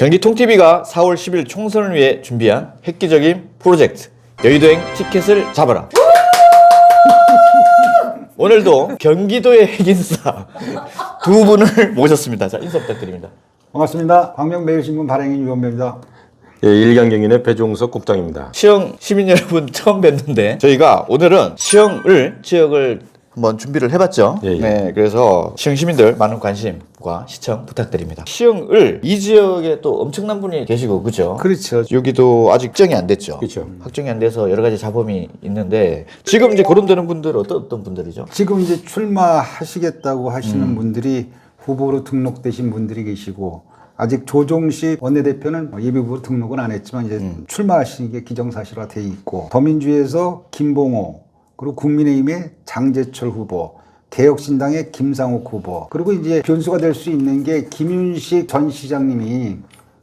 경기 통TV가 4월 10일 총선을 위해 준비한 획기적인 프로젝트 여의도행 티켓을 잡아라. 오늘도 경기도의 핵인싸 두 분을 모셨습니다. 자, 인사 부탁드립니다. 반갑습니다. 광명매일신문 발행인 유원배입니다. 예, 일강경인의 배종석 국장입니다. 시흥 시민 여러분 처음 뵀는데 저희가 오늘은 시흥을 지역을 한번 준비를 해봤죠. 예, 예. 네, 그래서 시흥 시민들 많은 관심과 시청 부탁드립니다. 시흥을 이 지역에 또 엄청난 분이 계시고 그죠? 그렇죠. 여기도 아직 확정이 안 됐죠. 그렇죠. 확정이 안 돼서 여러 가지 잡음이 있는데 지금 이제 거론되는 분들 어떤 어떤 분들이죠? 지금 이제 출마하시겠다고 하시는 음. 분들이 후보로 등록되신 분들이 계시고 아직 조종식 원내대표는 예비 후보로 등록은 안 했지만 이제 음. 출마하시는 게 기정사실화 돼 있고 더민주에서 김봉호 그리고 국민의힘의 장재철 후보 개혁신당의 김상욱 후보 그리고 이제 변수가 될 수 있는 게 김윤식 전 시장님이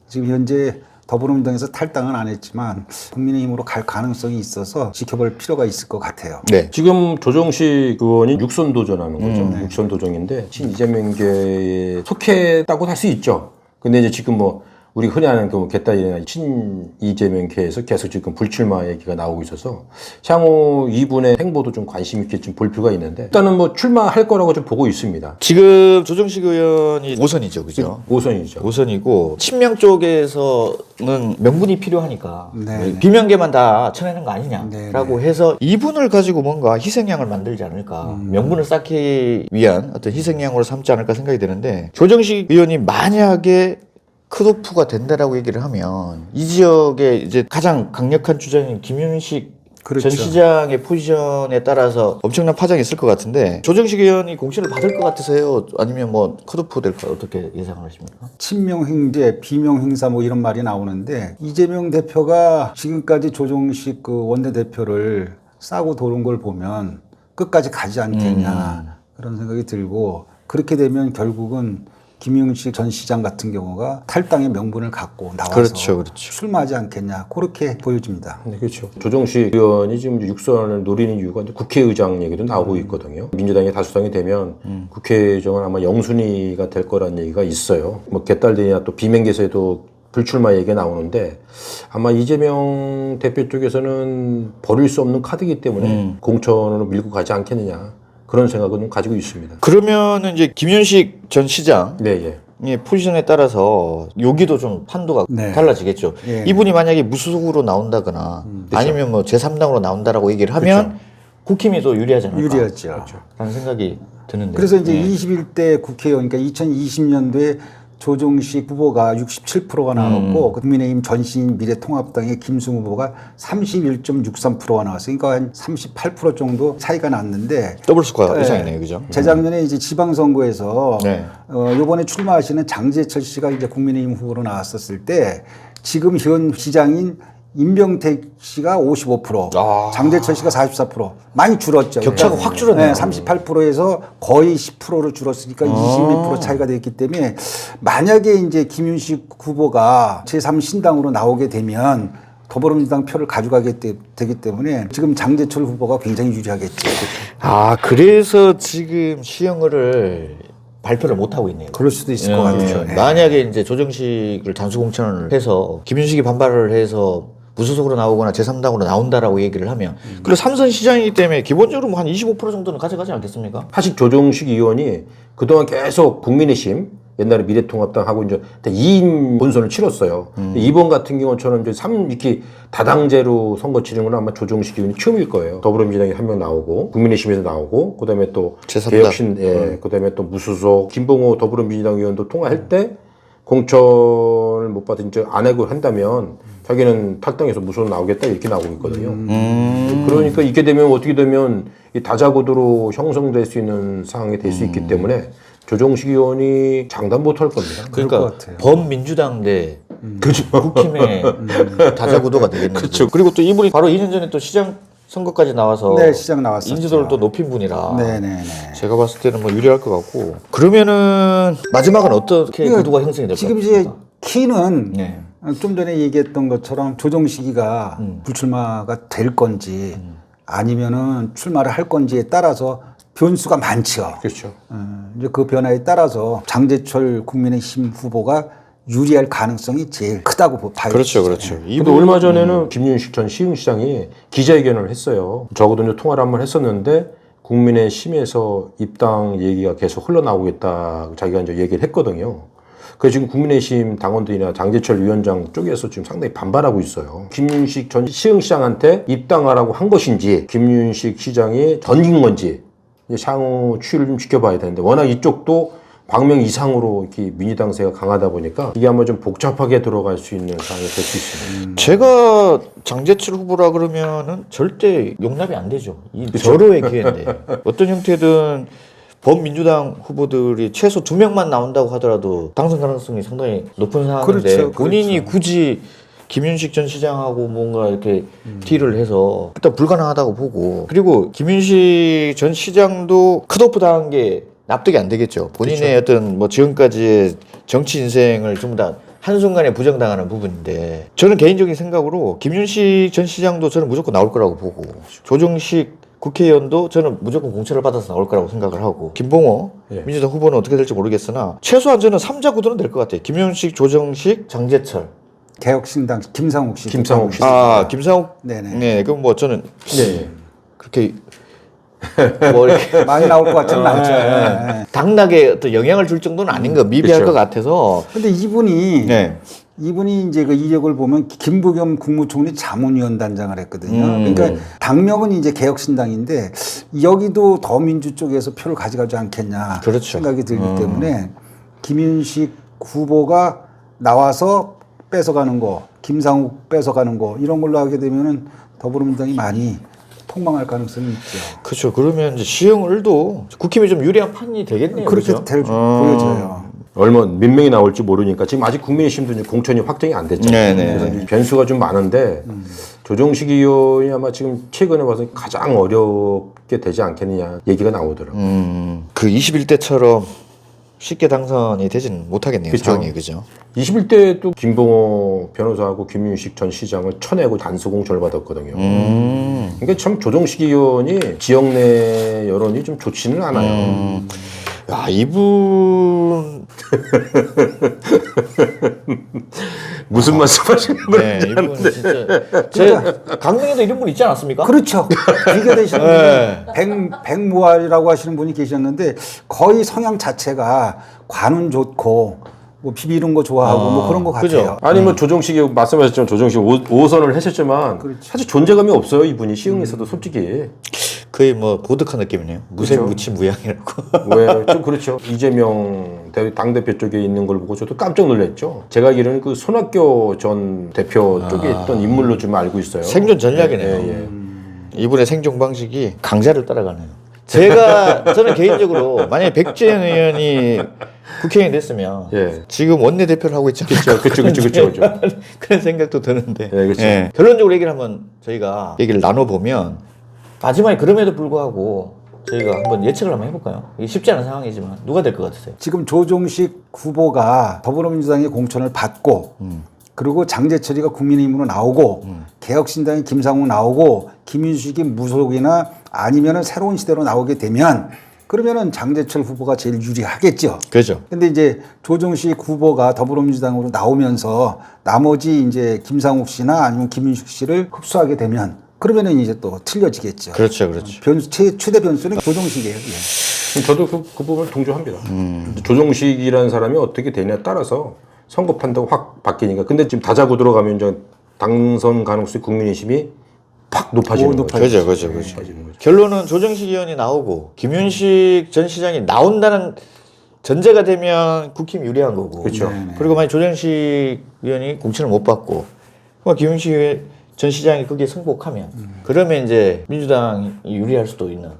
지금 현재 더불어민주당에서 탈당은 안 했지만 국민의힘으로 갈 가능성이 있어서 지켜볼 필요가 있을 것 같아요. 네. 지금 조정식 의원이 육선 도전하는 거죠. 음. 육선 도전인데 친 이재명계에 속했다고 할 수 있죠. 근데 이제 지금 뭐 우리 흔히 하는 그 개딸이나 친 이재명계에서 계속 지금 불출마 얘기가 나오고 있어서 향후 이분의 행보도 좀 관심 있게 좀 볼 필요가 있는데 일단은 뭐 출마할 거라고 좀 보고 있습니다. 지금 조정식 의원이 5선이죠, 그죠? 5선이죠. 5선이고 친명 쪽에서는 명분이 필요하니까 네. 비명계만 다 쳐내는 거 아니냐라고 네, 해서 이분을 가지고 뭔가 희생양을 만들지 않을까 음. 명분을 쌓기 위한 어떤 희생양으로 삼지 않을까 생각이 드는데 조정식 의원이 만약에 크도프가 된다라고 얘기를 하면 이 지역에 이제 가장 강력한 주장인 김윤식 그렇죠. 전 시장의 포지션에 따라서 엄청난 파장이 있을 것 같은데 조정식 의원이 공천을 받을 것 같으세요? 아니면 뭐 컷오프 될까 어떻게 예상을 하십니까? 친명 행제, 비명 행사 뭐 이런 말이 나오는데 이재명 대표가 지금까지 조정식 그 원내 대표를 싸고 도는 걸 보면 끝까지 가지 않겠냐 그런 생각이 들고 그렇게 되면 결국은 김용식 전 시장 같은 경우가 탈당의 명분을 갖고 나와서 그렇죠, 그렇죠. 출마하지 않겠냐 그렇게 보여집니다. 네, 그렇죠. 조정식 의원이 지금 이제 육선을 노리는 이유가 이제 국회의장 얘기도 나오고 있거든요. 민주당이 다수당이 되면 국회의장은 아마 영순위가 될 거라는 얘기가 있어요. 뭐 개딸들이나 또 비명계에서도 불출마 얘기가 나오는데 아마 이재명 대표 쪽에서는 버릴 수 없는 카드이기 때문에 공천으로 밀고 가지 않겠느냐 그런 생각은 가지고 있습니다. 그러면은 이제 김윤식 전 시장의 네, 예. 포지션에 따라서 여기도 좀 판도가 네. 달라지겠죠. 예. 이분이 만약에 무소속으로 나온다거나 아니면 뭐 제3당으로 나온다라고 얘기를 하면 국힘이 더 유리하지 않을까? 유리하죠. 라는 생각이 드는데. 그래서 이제 네. 21대 국회의원, 그러니까 2020년도에 조정식 후보가 67%가 나왔고 국민의힘 전신 미래통합당의 김승 후보가 31.63%가 나왔어요. 그러니까 한 38% 정도 차이가 났는데 더블 스코어 네. 이상이네요, 그죠? 재작년에 이제 지방선거에서 네. 어, 이번에 출마하시는 장재철 씨가 이제 국민의힘 후보로 나왔었을 때 지금 현 시장인 임병택 씨가 55%, 아. 장재철 씨가 44% 많이 줄었죠. 격차가 확 줄었네요. 네, 38%에서 거의 10%로 줄었으니까 아. 22% 차이가 됐기 때문에 만약에 이제 김윤식 후보가 제3신당으로 나오게 되면 더불어민주당 표를 가져가게 되, 기 때문에 지금 장재철 후보가 굉장히 유리하겠죠. 아, 그래서 지금 시행을 발표를 못 하고 있네요. 그럴 수도 있을 것 예, 같아요. 네. 만약에 이제 조정식을 단수 공천을 해서 김윤식이 반발을 해서 무소속으로 나오거나 제3당으로 나온다라고 얘기를 하면 음. 그리고 삼선 시장이기 때문에 기본적으로 뭐 한 25% 정도는 가져가지 않겠습니까? 사실 조정식 의원이 그동안 계속 국민의힘 옛날에 미래통합당하고 이제 2인 본선을 치렀어요. 근데 이번 같은 경우처럼 이제 3 이렇게 다당제로 선거 치른 건 아마 조정식 의원이 처음일 거예요. 더불어민주당이 한 명 나오고 국민의힘에서 나오고 그다음에 또 제3당. 개혁신 예, 그다음에 또 무수속 김봉호 더불어민주당 의원도 통과할 때 공천을 못 받은 이제 안 하고 한다면 자기는 탈당해서 무소속 나오겠다 이렇게 나오고 있거든요. 그러니까 이렇게 되면 어떻게 되면 이 다자구도로 형성될 수 있는 상황이 될 수 있기 음. 때문에 조정식 의원이 장담 못 할 겁니다. 그러니까. 범민주당 대 그죠. 국힘의 다자구도가 되겠네요. 그렇죠. 그리고 또 이분이 바로 2년 전에 또 시장 선거까지 나와서 네, 시장 나왔었죠. 인지도를 또 높인 분이라 네네네. 제가 봤을 때는 뭐 유리할 것 같고 그러면은 마지막은 어떻게 그러니까 구도가 형성이 될것 지금? 이제 키는 네. 좀 전에 얘기했던 것처럼 조정식이가 음. 불출마가 될 건지 아니면은 출마를 할 건지에 따라서 변수가 많죠. 그렇죠. 어, 이제 그 변화에 따라서 장재철 국민의힘 후보가 유리할 가능성이 제일 크다고 보- 봐요. 그렇죠, 그렇죠. 근데 이분 얼마 전에는 김윤식 전 시흥시장이 기자회견을 했어요. 저하고도 이제 통화를 한번 했었는데 국민의힘에서 입당 얘기가 계속 흘러나오고 있다. 자기가 이제 얘기를 했거든요. 그래서 지금 국민의힘 당원들이나 장재철 위원장 쪽에서 지금 상당히 반발하고 있어요. 김윤식 전 시흥시장한테 입당하라고 한 것인지, 김윤식 시장이 던진 건지, 향후 추이를 좀 지켜봐야 되는데, 워낙 이쪽도 광명 이상으로 이렇게 민주당세가 강하다 보니까 이게 아마 좀 복잡하게 들어갈 수 있는 상황이 될 수 있습니다. 제가 장재철 후보라 그러면은 절대 용납이 안 되죠. 이 절호의 기회인데 어떤 형태든 범민주당 후보들이 최소 두 명만 나온다고 하더라도 당선 가능성이 상당히 높은 상황인데 그렇죠, 본인이 굳이 김윤식 전 시장하고 뭔가 이렇게 딜을 해서 일단 불가능하다고 보고 그리고 김윤식 전 시장도 컷오프 당한 게 납득이 안 되겠죠. 본인의 어떤 뭐 지금까지의 정치 인생을 전부 다 한순간에 부정당하는 부분인데 저는 개인적인 생각으로 김윤식 전 시장도 저는 무조건 나올 거라고 보고 조정식 국회의원도 저는 무조건 공천을 받아서 나올 거라고 생각을 하고 김봉호 예. 민주당 후보는 어떻게 될지 모르겠으나 최소한 저는 삼자 구도는 될 것 같아요. 김윤식, 조정식, 장재철. 개혁신당 김상욱 씨. 김상욱 씨. 아 김상욱 네네. 네 그럼 뭐 저는 네. 그렇게 뭐 이렇게 많이 나올 것 같지는 않죠. 네. 네. 당락에 어떤 영향을 줄 정도는 아닌 거 미비할 그쵸. 것 같아서 근데 이분이 네. 이분이 이제 그 이력을 보면 김부겸 국무총리 자문위원단장을 했거든요. 음. 그러니까 당명은 이제 개혁신당인데 여기도 더민주 쪽에서 표를 가져가지 않겠냐 그렇죠. 생각이 들기 음. 때문에 김윤식 후보가 나와서 뺏어가는 거, 김상욱 뺏어가는 거 이런 걸로 하게 되면은 더불어민주당이 많이 폭망할 가능성이 있죠. 그렇죠. 그러면 이제 시흥을도 국힘이 좀 유리한 판이 되겠네요. 그렇게 그죠? 될 어. 보여져요. 얼마 몇 명이 나올지 모르니까 지금 아직 국민의힘도 이제 공천이 확정이 안 됐잖아요. 네네. 그래서 이제 변수가 좀 많은데 조정식 의원이 아마 지금 최근에 봐서 가장 어렵게 되지 않겠느냐 얘기가 나오더라고요. 음, 그 21대처럼 쉽게 당선이 되지는 못하겠네요. 그쵸. 상황이 그죠? 21대 또 김봉호 변호사하고 김윤식 전 시장을 쳐내고 단수 공천을 받았거든요. 음. 그러니까 참 조정식 의원이 지역 내 여론이 좀 좋지는 않아요. 음. 야, 이분 무슨 말씀하시는 네, 이분 진짜 제 강릉에도 이런 분 있지 않았습니까? 그렇죠. 비교되시는 네. 백, 백무알이라고 하시는 분이 계셨는데 거의 성향 자체가 관운 좋고 뭐 비비는 거 좋아하고 뭐 그런 거 그죠. 같아요. 아니 뭐 조정식이 말씀하셨지만 조정식 오, 5선을 했었지만 사실 존재감이 없어요 이분이 시흥에서도 솔직히 거의 뭐 보드카 느낌이네요. 무색 그렇죠. 무치 무양이라고. 왜 좀 그렇죠 이재명 당 대표 쪽에 있는 걸 보고 저도 깜짝 놀랐죠 제가 알기로는 그 손학규 전 대표 쪽에 있던 인물로 좀 알고 있어요 생존 전략이네요. 예, 예. 이분의 생존 방식이 강자를 따라가네요. 제가 저는 개인적으로 만약에 백지현 의원이 국회의원이 됐으면 예. 지금 원내 대표를 하고 있지 않을까 그쵸, 그쵸, 그쵸, 그쵸. 그런 생각도 드는데 예, 그쵸. 결론적으로 얘기를 한번 저희가 얘기를 나눠보면 마지막에 그럼에도 불구하고 저희가 한번 예측을 한번 해볼까요? 이게 쉽지 않은 상황이지만 누가 될 것 같으세요? 지금 조종식 후보가 더불어민주당의 공천을 받고 그리고 장재철이가 국민의힘으로 나오고 개혁신당의 김상욱 나오고 김윤식이 무속이나 아니면은 새로운 시대로 나오게 되면 그러면은 장재철 후보가 제일 유리하겠죠. 그죠. 근데 이제 조정식 후보가 더불어민주당으로 나오면서 나머지 이제 김상욱 씨나 아니면 김윤식 씨를 흡수하게 되면 그러면은 이제 또 틀려지겠죠. 그렇죠, 그렇죠. 변수 최, 최대 변수는 조정식이에요. 예. 저도 그, 그 부분을 동조합니다 조정식이라는 사람이 어떻게 되냐에 따라서 선거 판도가 확 바뀌니까 근데 지금 다자구 들어가면 이제 당선 가능성이 국민의힘이 팍 높아지는 오, 거죠 그죠, 그죠, 그죠. 높아지는 거죠. 결론은 조정식 의원이 나오고 김윤식 전 시장이 나온다는 전제가 되면 국힘 유리한 거고. 그렇죠. 그리고 만약 조정식 의원이 공천을 못 받고 그럼 김윤식 의원- 전 시장이 거기에 승복하면 그러면 이제 민주당이 유리할 수도 있는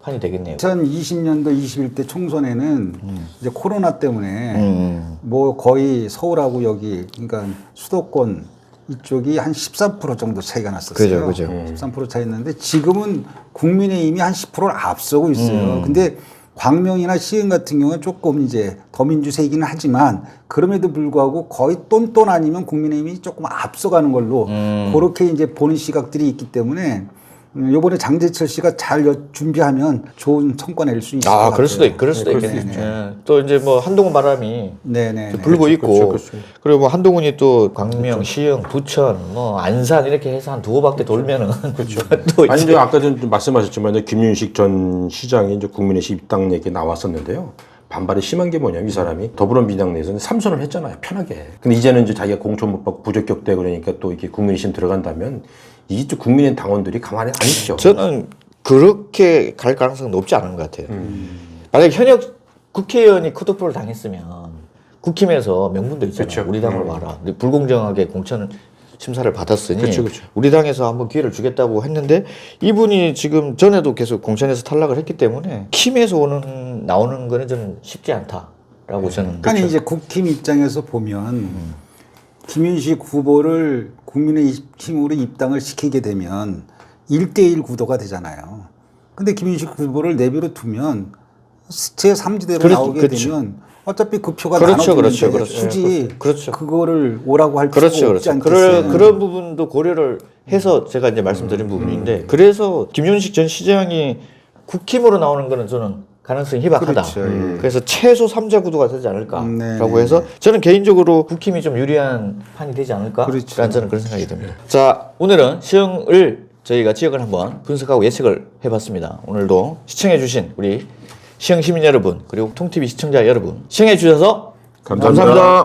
판이 되겠네요. 2020년도 21대 총선에는 이제 코로나 때문에 음. 뭐 거의 서울하고 여기 그러니까 수도권 이쪽이 한 13% 정도 차이가 났었어요. 그죠, 그죠. 13% 차이였는데 지금은 국민의힘이 한 10%를 앞서고 있어요. 근데 광명이나 시흥 같은 경우는 조금 이제 더민주세이기는 하지만 그럼에도 불구하고 거의 똔똔 아니면 국민의힘이 조금 앞서가는 걸로 그렇게 이제 보는 시각들이 있기 때문에 음, 요번에 장재철 씨가 잘 여- 준비하면 좋은 성과 낼 수 있을 것 아, 같아요. 그럴 수도 있, 그럴 수도 네, 있겠네. 그럴 수 예. 또 이제 뭐 한동훈 바람이 네네. 또 불고 있고 그렇죠, 그렇습니다. 그리고 뭐 한동훈이 또 광명, 시흥, 부천, 뭐 안산 이렇게 해서 한 두어 바퀴 돌면은 또 아니 이제 아까 전 말씀하셨지만 김윤식 전 시장이 이제 국민의힘 입당 얘기 나왔었는데요. 반발이 심한 게 뭐냐면 이 사람이 더불어민주당 내에서는 삼선을 했잖아요. 편하게. 근데 이제는 이제 자기가 공천 못 받고 부적격돼 그러니까 또 이렇게 국민의힘 들어간다면 또 국민의 당원들이 가만히 안 있죠. 저는 그렇게 갈 가능성은 높지 않은 것 같아요. 음. 만약 현역 국회의원이 컷오프를 당했으면 국힘에서 명분도 있잖아요. 그쵸. 우리 당으로 와라. 근데 불공정하게 공천 심사를 받았으니 그쵸, 그쵸. 우리 당에서 한번 기회를 주겠다고 했는데 이분이 지금 전에도 계속 공천에서 탈락을 했기 때문에 킴에서 오는 나오는 거는 저는 쉽지 않다라고 저는 아니 이제 국힘 입장에서 보면 김윤식 후보를 국민의힘으로 입당을 시키게 되면 1대1 구도가 되잖아요. 근데 김윤식 후보를 내비로 두면 제 3지대로 그렇- 나오게 그렇죠. 되면 어차피 그 표가 그렇죠, 나눠지는데 그렇죠, 그렇죠. 굳이 그렇죠. 그거를 오라고 할 그렇죠, 필요가 없지 그렇죠. 않겠어요. 그런 그런 부분도 고려를 해서 제가 이제 말씀드린 부분인데 그래서 김윤식 전 시장이 국힘으로 나오는 거는 저는 가능성이 희박하다. 그렇죠, 예. 그래서 최소 3자 구도가 되지 않을까라고 음, 네, 네, 해서 저는 개인적으로 국힘이 좀 유리한 판이 되지 않을까라는 그렇죠. 저는 그런 생각이 듭니다. 자, 오늘은 시흥을 저희가 지역을 한번 분석하고 예측을 해봤습니다. 오늘도 시청해주신 우리 시흥 시민 여러분 그리고 통TV 시청자 여러분 시청해 주셔서 감사합니다.